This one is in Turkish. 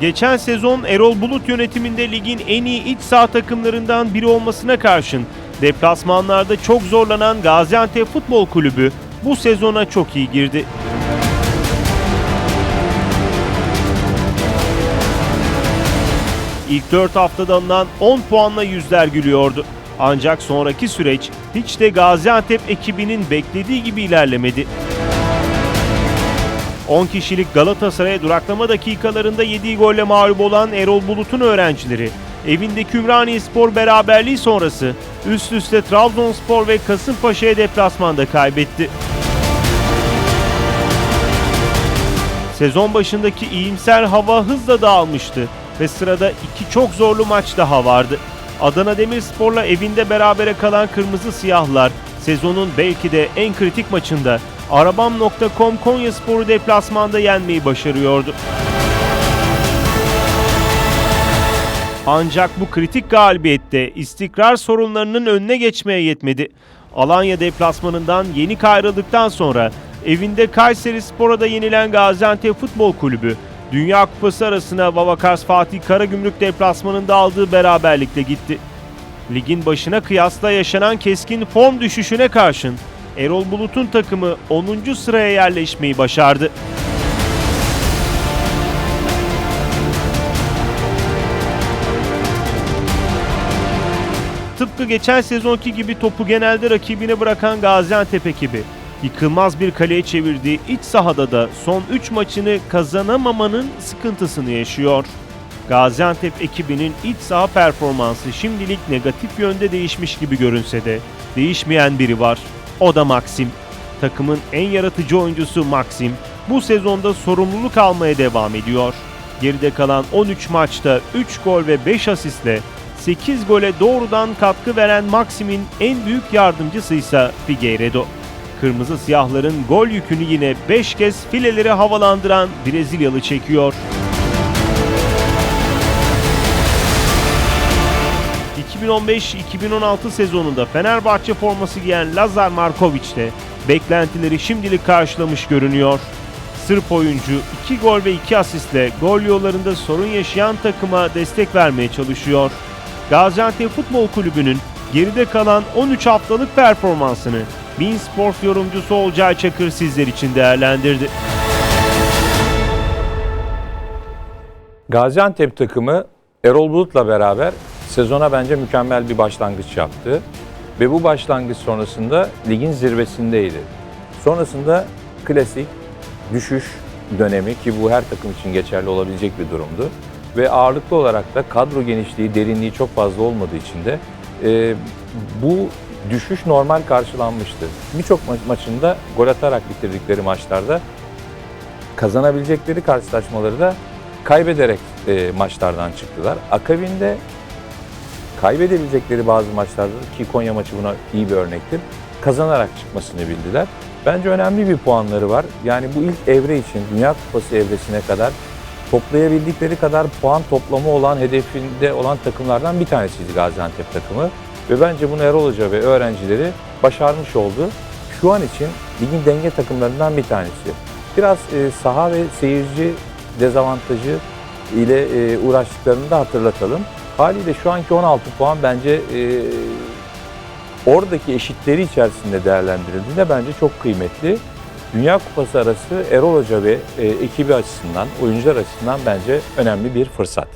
Geçen sezon Erol Bulut yönetiminde ligin en iyi iç saha takımlarından biri olmasına karşın deplasmanlarda çok zorlanan Gaziantep Futbol Kulübü bu sezona çok iyi girdi. İlk 4 haftada alınan 10 puanla yüzler gülüyordu. Ancak sonraki süreç hiç de Gaziantep ekibinin beklediği gibi ilerlemedi. 10 kişilik Galatasaray'a duraklama dakikalarında yediği golle mağlup olan Erol Bulut'un öğrencileri evindeki Ümraniye Spor beraberliği sonrası üst üste Trabzonspor ve Kasımpaşa'ya deplasmanda kaybetti. Sezon başındaki iyimser hava hızla dağılmıştı ve sırada iki çok zorlu maç daha vardı. Adana Demirspor'la evinde berabere kalan Kırmızı Siyahlar sezonun belki de en kritik maçında Arabam.com Konyaspor'u deplasmanda yenmeyi başarıyordu. Ancak bu kritik galibiyette istikrar sorunlarının önüne geçmeye yetmedi. Alanya deplasmanından yeni ayrıldıktan sonra evinde Kayseri Spor'a da yenilen Gaziantep Futbol Kulübü Dünya Kupası arasına Vavakars Fatih Karagümrük deplasmanında aldığı beraberlikle gitti. Ligin başına kıyasla yaşanan keskin form düşüşüne karşın Erol Bulut'un takımı 10. sıraya yerleşmeyi başardı. Tıpkı geçen sezonki gibi topu genelde rakibine bırakan Gaziantep ekibi yıkılmaz bir kaleye çevirdiği iç sahada da son 3 maçını kazanamamanın sıkıntısını yaşıyor. Gaziantep ekibinin iç saha performansı şimdilik negatif yönde değişmiş gibi görünse de değişmeyen biri var. O da Maxim. Takımın en yaratıcı oyuncusu Maxim bu sezonda sorumluluk almaya devam ediyor. Geride kalan 13 maçta 3 gol ve 5 asistle 8 gole doğrudan katkı veren Maxim'in en büyük yardımcısı ise Figueiredo. Kırmızı siyahların gol yükünü yine 5 kez fileleri havalandıran Brezilyalı çekiyor. 2015-2016 sezonunda Fenerbahçe forması giyen Lazar Markovic de beklentileri şimdilik karşılamış görünüyor. Sırp oyuncu 2 gol ve 2 asistle gol yollarında sorun yaşayan takıma destek vermeye çalışıyor. Gaziantep Futbol Kulübü'nün geride kalan 13 haftalık performansını Bein Sports yorumcusu Olcay Çakır sizler için değerlendirdi. Gaziantep takımı Erol Bulut'la beraber sezona bence mükemmel bir başlangıç yaptı. Ve bu başlangıç sonrasında ligin zirvesindeydi. Sonrasında klasik düşüş dönemi ki bu her takım için geçerli olabilecek bir durumdu. Ve ağırlıklı olarak da kadro genişliği, derinliği çok fazla olmadığı için de e, bu düşüş normal karşılanmıştı. Birçok ma- maçında gol atarak bitirdikleri maçlarda kazanabilecekleri karşılaşmaları da kaybederek e, maçlardan çıktılar. Akabinde kaybedebilecekleri bazı maçlarda ki Konya maçı buna iyi bir örnektir. Kazanarak çıkmasını bildiler. Bence önemli bir puanları var. Yani bu ilk evre için Dünya Kupası evresine kadar toplayabildikleri kadar puan toplamı olan hedefinde olan takımlardan bir tanesiydi Gaziantep takımı. Ve bence bunu Erol Hoca ve öğrencileri başarmış oldu. Şu an için ligin denge takımlarından bir tanesi. Biraz e, saha ve seyirci dezavantajı ile e, uğraştıklarını da hatırlatalım. Haliyle şu anki 16 puan bence e, oradaki eşitleri içerisinde değerlendirildiğinde bence çok kıymetli. Dünya Kupası arası Erol Hoca ve e, ekibi açısından, oyuncular açısından bence önemli bir fırsat.